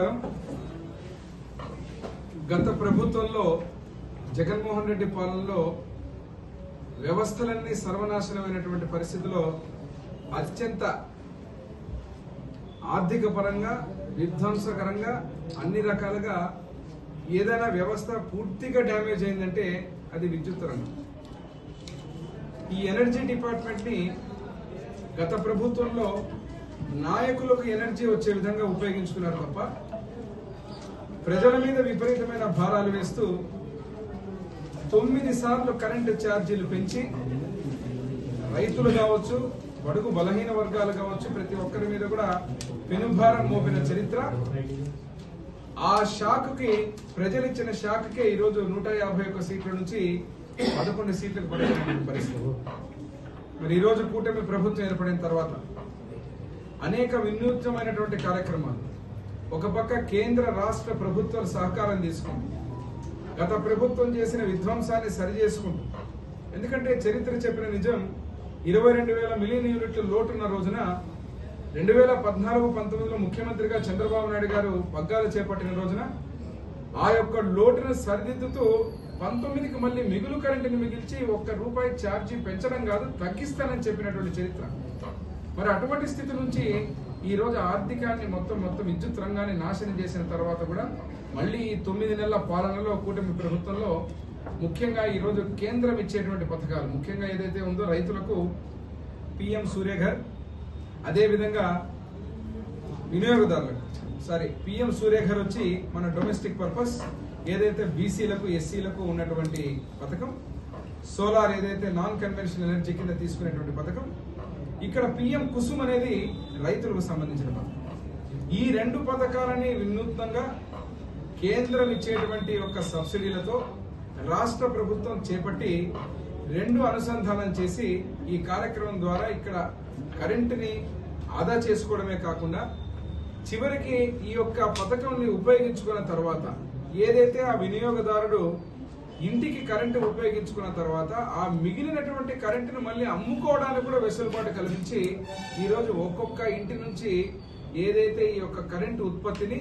నమస్కారం. గత ప్రభుత్వంలో జగన్మోహన్ రెడ్డి పాలనలో వ్యవస్థలన్నీ సర్వనాశనమైనటువంటి పరిస్థితిలో అత్యంత ఆర్థిక పరంగా విధ్వంసకరంగా అన్ని రకాలుగా ఏదైనా వ్యవస్థ పూర్తిగా డ్యామేజ్ అయిందంటే అది విద్యుత్ రంగం. ఈ ఎనర్జీ డిపార్ట్మెంట్ని గత ప్రభుత్వంలో నాయకులకు ఎనర్జీ వచ్చే విధంగా ఉపయోగించుకున్నారు తప్ప ప్రజల మీద విపరీతమైన భారాలు వేస్తూ తొమ్మిది సార్లు కరెంటు ఛార్జీలు పెంచి రైతులు కావచ్చు బడుగు బలహీన వర్గాలు కావచ్చు ప్రతి ఒక్కరి మీద కూడా పెనుభారం మోపిన చరిత్ర. ఆ షాక్కి ప్రజలు ఇచ్చిన షాక్కే ఈరోజు నూట యాభై ఒక్క సీట్ల నుంచి పదకొండు సీట్లకు పడినటువంటి పరిస్థితి. మరి ఈరోజు కూటమి ప్రభుత్వం ఏర్పడిన తర్వాత అనేక వినూత్నమైనటువంటి కార్యక్రమాలు ఒక పక్క కేంద్ర రాష్ట్ర ప్రభుత్వాలు సహకారం తీసుకుంది. గత ప్రభుత్వం చేసిన విధ్వంసాన్ని సరిచేసుకుంటూ ఎందుకంటే చరిత్ర చెప్పిన నిజం ఇరవై రెండు వేల మిలియన్ యూనిట్ల లోటున్న రోజున రెండు వేల పద్నాలుగు పంతొమ్మిదిలో ముఖ్యమంత్రిగా చంద్రబాబు నాయుడు గారు పగ్గాలు చేపట్టిన రోజున ఆ యొక్క లోటును సరిదిద్దుతూ పంతొమ్మిదికి మళ్ళీ మిగులు కరెంటుని మిగిల్చి ఒక్క రూపాయి ఛార్జీ పెంచడం కాదు తగ్గిస్తానని చెప్పినటువంటి చరిత్ర. మరి అటువంటి స్థితి నుంచి ఈ రోజు ఆర్థికాన్ని మొత్తం మొత్తం విద్యుత్ రంగాన్ని నాశనం చేసిన తర్వాత కూడా మళ్ళీ ఈ తొమ్మిది నెలల పాలనలో కూటమి ప్రభుత్వంలో ముఖ్యంగా ఈరోజు కేంద్రం ఇచ్చేటువంటి పథకాలు. ముఖ్యంగా ఏదైతే ఉందో రైతులకు పిఎం సూర్యఘర్ అదేవిధంగా వినియోగదారులకు సారీ పిఎం సూర్యఘర్ వచ్చి మన డొమెస్టిక్ పర్పస్ ఏదైతే బీసీలకు ఎస్సీలకు ఉన్నటువంటి పథకం సోలార్ ఏదైతే నాన్ కన్వెన్షనల్ ఎనర్జీ కింద తీసుకునేటువంటి పథకం ఇక్కడ పిఎం కుసుమ్ అనేది రైతులకు సంబంధించిన పథకం. ఈ రెండు పథకాలని వినూత్నంగా కేంద్రం ఇచ్చేటువంటి ఒక సబ్సిడీలతో రాష్ట్ర ప్రభుత్వం చేపట్టి రెండు అనుసంధానం చేసి ఈ కార్యక్రమం ద్వారా ఇక్కడ కరెంటుని ఆదా చేసుకోవడమే కాకుండా చివరికి ఈ యొక్క పథకంని ఉపయోగించుకున్న తర్వాత ఏదైతే ఆ వినియోగదారుడు ఇంటికి కరెంటు ఉపయోగించుకున్న తర్వాత ఆ మిగిలినటువంటి కరెంటును మళ్ళీ అమ్ముకోవడానికి కూడా వెసులుబాటు కల్పించి ఈరోజు ఒక్కొక్క ఇంటి నుంచి ఏదైతే ఈ యొక్క కరెంటు ఉత్పత్తిని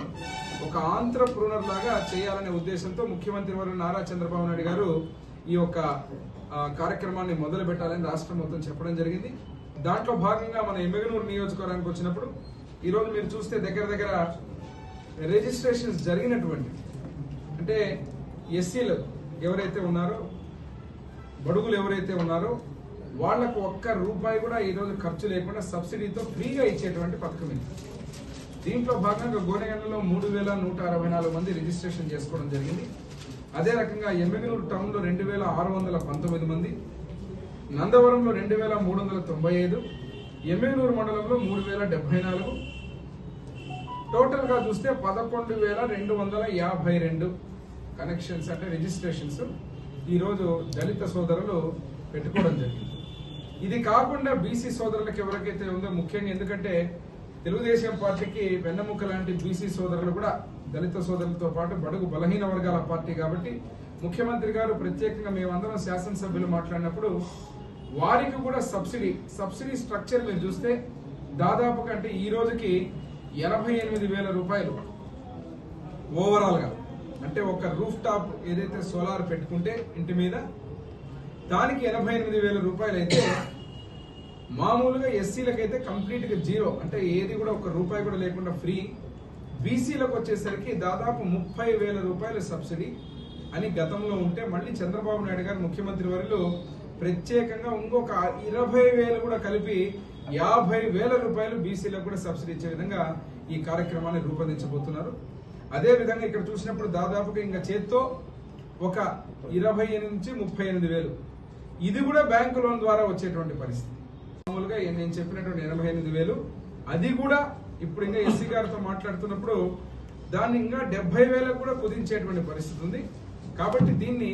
ఒక ఆంధ్రప్రూనర్ లాగా చేయాలనే ఉద్దేశంతో ముఖ్యమంత్రి వారు నారా చంద్రబాబు నాయుడు గారు ఈ యొక్క కార్యక్రమాన్ని మొదలు పెట్టాలని రాష్ట్రం మొత్తం చెప్పడం జరిగింది. దాంట్లో భాగంగా మన ఎమ్మెగనూరు నియోజకవర్గానికి వచ్చినప్పుడు ఈరోజు మీరు చూస్తే దగ్గర దగ్గర రిజిస్ట్రేషన్స్ జరిగినటువంటి అంటే ఎస్సీలు ఎవరైతే ఉన్నారో బడుగులు ఎవరైతే ఉన్నారో వాళ్ళకు ఒక్క రూపాయి కూడా ఈరోజు ఖర్చు లేకుండా సబ్సిడీతో ఫ్రీగా ఇచ్చేటువంటి పథకం ఇది. దీంట్లో భాగంగా గోనెగండలో మూడు వేల నూట అరవై నాలుగు మంది రిజిస్ట్రేషన్ చేసుకోవడం జరిగింది. అదే రకంగా ఎమ్మెగనూరు టౌన్లో రెండు వేల ఆరు వందల పంతొమ్మిది మంది నందవరంలో రెండు వేల మూడు వందల తొంభై ఐదు ఎమ్మెగనూరు మండలంలో మూడు వేల డెబ్బై నాలుగు. టోటల్గా చూస్తే పదకొండు వేల రెండు వందల యాభై రెండు. కనెక్షన్స్ అంటే రిజిస్ట్రేషన్స్ ఈరోజు దళిత సోదరులు పెట్టుకోవడం జరిగింది. ఇది కాకుండా బీసీ సోదరులకు ఎవరికైతే ఉందో ముఖ్యంగా ఎందుకంటే తెలుగుదేశం పార్టీకి వెన్నముక్క లాంటి బీసీ సోదరులు కూడా దళిత సోదరులతో పాటు బడుగు బలహీన వర్గాల పార్టీ కాబట్టి ముఖ్యమంత్రి గారు ప్రత్యేకంగా మేమందరం శాసనసభ్యులు మాట్లాడినప్పుడు వారికి కూడా సబ్సిడీ సబ్సిడీ స్ట్రక్చర్ మీరు చూస్తే దాదాపు కంటే ఈ రోజుకి ఎనభై ఎనిమిది వేల రూపాయలు. ఓవరాల్గా అంటే ఒక రూఫ్ టాప్ ఏదైతే సోలార్ పెట్టుకుంటే ఇంటి మీద దానికి ఎనభై ఎనిమిది వేల రూపాయలు అయితే మామూలుగా ఎస్సీలకైతే అయితే కంప్లీట్గా జీరో అంటే ఏది కూడా ఒక రూపాయి కూడా లేకుండా ఫ్రీ బీసీలకు వచ్చేసరికి దాదాపు ముప్పై వేల రూపాయల సబ్సిడీ అని గతంలో ఉంటే మళ్ళీ చంద్రబాబు నాయుడు గారు ముఖ్యమంత్రి వర్యులు ప్రత్యేకంగా ఇంకొక ఇరవై వేలు కూడా కలిపి యాభై వేల రూపాయలు బీసీలకు కూడా సబ్సిడీ ఇచ్చే విధంగా ఈ కార్యక్రమాన్ని రూపొందించబోతున్నారు. అదే విధంగా ఇక్కడ చూసినప్పుడు దాదాపుగా ఇంకా చేత్తో ఒక ఇరవై నుంచి ముప్పై ఎనిమిది వేలు. ఇది కూడా బ్యాంకు లోన్ ద్వారా వచ్చేటువంటి పరిస్థితి. మామూలుగా నేను చెప్పినటువంటి ఎనభై ఎనిమిది వేలు అది కూడా ఇప్పుడు ఇంకా ఎస్సీ గారితో మాట్లాడుతున్నప్పుడు దాన్ని ఇంకా డెబ్బై వేలకు కూడా కుదించేటువంటి పరిస్థితి ఉంది. కాబట్టి దీన్ని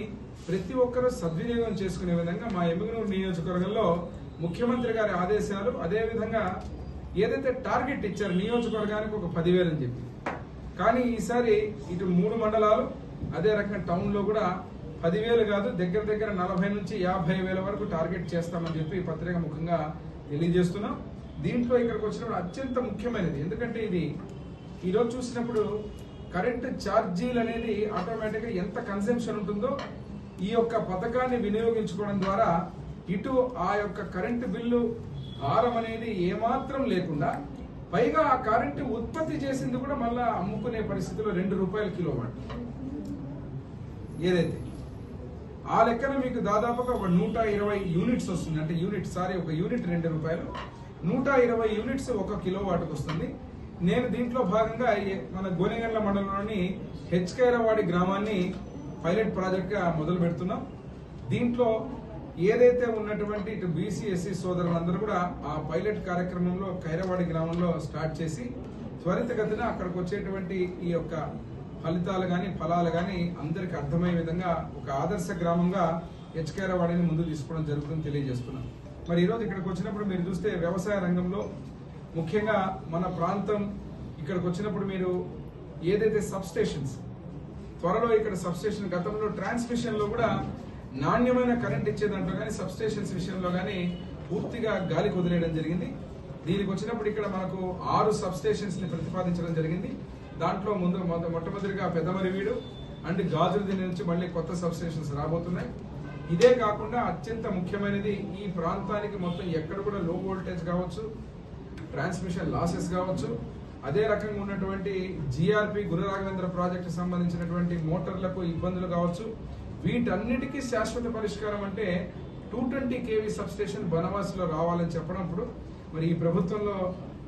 ప్రతి ఒక్కరూ సద్వినియోగం చేసుకునే విధంగా మా ఎమ్మిగనూరు నియోజకవర్గంలో ముఖ్యమంత్రి గారి ఆదేశాలు అదేవిధంగా ఏదైతే టార్గెట్ ఇచ్చారు నియోజకవర్గానికి ఒక పదివేలు అని చెప్పి. కానీ ఈసారి ఇటు మూడు మండలాలు అదే రకంగా టౌన్లో కూడా పదివేలు కాదు దగ్గర దగ్గర నలభై నుంచి యాభై వేల వరకు టార్గెట్ చేస్తామని చెప్పి పత్రిక ముఖంగా తెలియజేస్తున్నాం. దీంట్లో ఇక్కడికి వచ్చినప్పుడు అత్యంత ముఖ్యమైనది ఎందుకంటే ఇది ఈరోజు చూసినప్పుడు కరెంట్ ఛార్జీలు అనేది ఆటోమేటిక్గా ఎంత కన్సంప్షన్ ఉంటుందో ఈ యొక్క పథకాన్ని వినియోగించుకోవడం ద్వారా ఇటు ఆ యొక్క కరెంటు బిల్లు భారం అనేది ఏమాత్రం లేకుండా పైగా ఆ కరెంటు ఉత్పత్తి చేసింది కూడా మళ్ళా అమ్ముకునే పరిస్థితిలో రెండు రూపాయల కిలో వాట్ ఏదైతే? ఆ లెక్కన మీకు దాదాపుగా ఒక నూట ఇరవై యూనిట్స్ వస్తుంది. అంటే యూనిట్ సారీ ఒక యూనిట్ రెండు రూపాయలు. నూట ఇరవై యూనిట్స్ ఒక కిలో వాటికి వస్తుంది. నేను దీంట్లో భాగంగా మన గోనెగండ్ల మండలంలోని హెచ్కైరవాడి గ్రామాన్ని పైలట్ ప్రాజెక్ట్గా మొదలు పెడుతున్నాం దీంట్లో ఏదైతే ఉన్నటువంటి ఇటు బీసీ ఎస్సీ సోదరులందరూ కూడా ఆ పైలట్ కార్యక్రమంలో కైరవాడి గ్రామంలో స్టార్ట్ చేసి త్వరితగతిన అక్కడికి వచ్చేటువంటి ఈ యొక్క ఫలితాలు కానీ ఫలాలు కానీ అందరికి అర్థమయ్యే విధంగా ఒక ఆదర్శ గ్రామంగా హెచ్కేరవాడిని ముందు తీసుకోవడం జరుగుతుందని తెలియజేస్తున్నాం మరి ఈరోజు ఇక్కడికి వచ్చినప్పుడు మీరు చూస్తే వ్యవసాయ రంగంలో ముఖ్యంగా మన ప్రాంతం ఇక్కడికి వచ్చినప్పుడు మీరు ఏదైతే సబ్స్టేషన్స్ త్వరలో ఇక్కడ సబ్స్టేషన్ గతంలో ట్రాన్స్మిషన్లో కూడా నాణ్యమైన కరెంట్ ఇచ్చే దాంట్లో కానీ సబ్స్టేషన్స్ విషయంలో కానీ పూర్తిగా గాలి వదిలేయడం జరిగింది. దీనికి వచ్చినప్పుడు ఇక్కడ మనకు ఆరు సబ్స్టేషన్స్ని ప్రతిపాదించడం జరిగింది. దాంట్లో ముందు మొట్టమొదటిగా మొట్టమొదటిగా పెద్దమరివీడు అండ్ గాజులది నుంచి మళ్ళీ కొత్త సబ్స్టేషన్స్ రాబోతున్నాయి. ఇదే కాకుండా అత్యంత ముఖ్యమైనది ఈ ప్రాంతానికి మొత్తం ఎక్కడ కూడా లో వోల్టేజ్ కావచ్చు ట్రాన్స్మిషన్ లాసెస్ కావచ్చు. అదే రకంగా ఉన్నటువంటి జిఆర్పి గురురాఘవేంద్ర ప్రాజెక్టు సంబంధించినటువంటి మోటార్లకు ఇబ్బందులు కావచ్చు. వీటన్నిటికీ శాశ్వత పరిష్కారం అంటే టూ ట్వంటీ కేవీ సబ్స్టేషన్ బనవాసిలో రావాలని చెప్పినప్పుడు మరి ఈ ప్రభుత్వంలో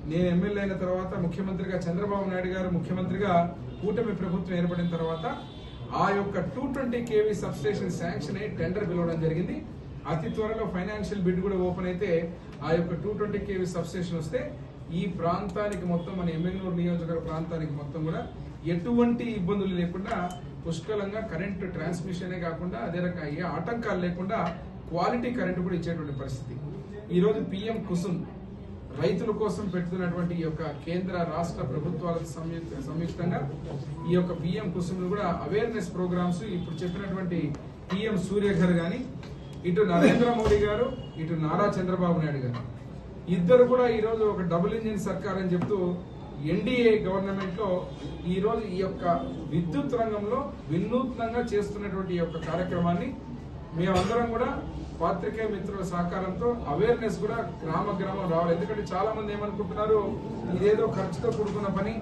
నేను ఎమ్మెల్యే అయిన తర్వాత ముఖ్యమంత్రిగా చంద్రబాబు నాయుడు గారు ముఖ్యమంత్రిగా కూటమి ప్రభుత్వం ఏర్పడిన తర్వాత ఆ యొక్క two twenty KV substation sanction అయ్యి టెండర్ పిలవడం జరిగింది. అతి త్వరలో ఫైనాన్షియల్ బిడ్ కూడా ఓపెన్ అయితే ఆ యొక్క టూ ట్వంటీ కేవీ సబ్స్టేషన్ వస్తే ఈ ప్రాంతానికి మొత్తం మన ఎమ్మెల్యేనూరు నియోజకవర్గ ప్రాంతానికి మొత్తం కూడా ఎటువంటి ఇబ్బందులు లేకుండా పుష్కలంగా కరెంట్ ట్రాన్స్మిషనే కాకుండా అదే రకంగా ఏ ఆటంకాలు లేకుండా క్వాలిటీ కరెంట్ కూడా ఇచ్చేటువంటి పరిస్థితి. ఈరోజు పిఎం కుసుమ్ రైతుల కోసం పెడుతున్నటువంటి ఈ యొక్క కేంద్ర రాష్ట్ర ప్రభుత్వాలకు సంయుక్త సంయుక్తంగా ఈ యొక్క పిఎం కుసుమ్ కూడా అవేర్నెస్ ప్రోగ్రామ్స్ ఇప్పుడు చెప్పినటువంటి పిఎం సూర్యఘర్ కానీ ఇటు నరేంద్ర మోడీ గారు ఇటు నారా చంద్రబాబు నాయుడు గారు. ఇద్దరు కూడా ఈరోజు ఒక డబుల్ ఇంజిన్ సర్కార్ అని చెప్తూ ఎన్డీఏ గవర్నమెంట్లో ఈ ఈ యొక్క విద్యుత్ రంగంలో వినూత్నంగా చేస్తున్నటువంటి ఈ యొక్క కార్యక్రమాన్ని మేమందరం కూడా పాత్రికేయ మిత్రుల సహకారంతో అవేర్నెస్ కూడా గ్రామ గ్రామం రావాలి. ఎందుకంటే చాలా మంది ఏమనుకుంటున్నారు? ఇదేదో ఖర్చుతో కూడుకున్న పని.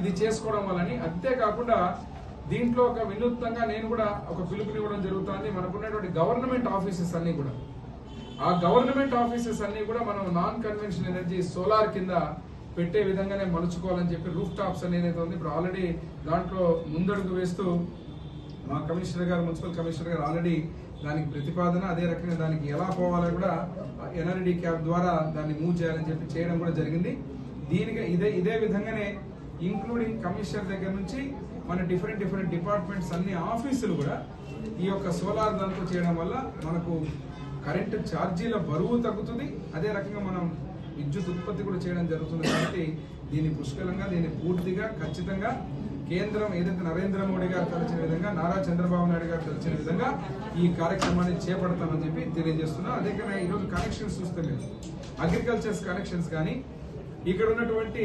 ఇది చేసుకోవడం వల్లని. అంతేకాకుండా దీంట్లో ఒక వినూత్నంగా నేను కూడా ఒక పిలుపునివ్వడం జరుగుతుంది. మనకున్నటువంటి గవర్నమెంట్ ఆఫీసెస్ అన్ని కూడా. ఆ గవర్నమెంట్ ఆఫీసెస్ అన్ని కూడా మనం నాన్ కన్వెన్షన్ ఎనర్జీ సోలార్ కింద పెట్టే విధంగానే మలుచుకోవాలని చెప్పి రూఫ్ టాప్స్ అనేది ఉంది ఇప్పుడు ఆల్రెడీ దాంట్లో ముందడుగు వేస్తూ మా కమిషనర్ గారు మున్సిపల్ కమిషనర్ గారు ఆల్రెడీ దానికి ప్రతిపాదన అదే రకంగా దానికి ఎలా పోవాలో కూడా ఎన్ఆర్డి క్యాబ్ ద్వారా దాన్ని మూవ్ చేయాలని చెప్పి చేయడం కూడా జరిగింది. దీనికి ఇదే ఇదే విధంగానే ఇంక్లూడింగ్ కమిషనర్ దగ్గర నుంచి మన డిఫరెంట్ డిఫరెంట్ డిపార్ట్మెంట్స్ అన్ని ఆఫీసులు కూడా ఈ యొక్క సోలార్ దాంతో చేయడం వల్ల మనకు కరెంటు ఛార్జీల బరువు తగ్గుతుంది. అదే రకంగా మనం విద్యుత్ ఉత్పత్తి కూడా చేయడం జరుగుతుంది కాబట్టి దీన్ని పుష్కలంగా దీన్ని పూర్తిగా ఖచ్చితంగా కేంద్రం ఏదైతే నరేంద్ర మోడీ గారు తలచిన విధంగా నారా చంద్రబాబు నాయుడు గారు తలచిన విధంగా ఈ కార్యక్రమాన్ని చేపడతామని చెప్పి తెలియజేస్తున్నాం. అదే ఈరోజు కనెక్షన్స్ చూస్తే లేదు అగ్రికల్చర్స్ కనెక్షన్స్ కానీ ఇక్కడ ఉన్నటువంటి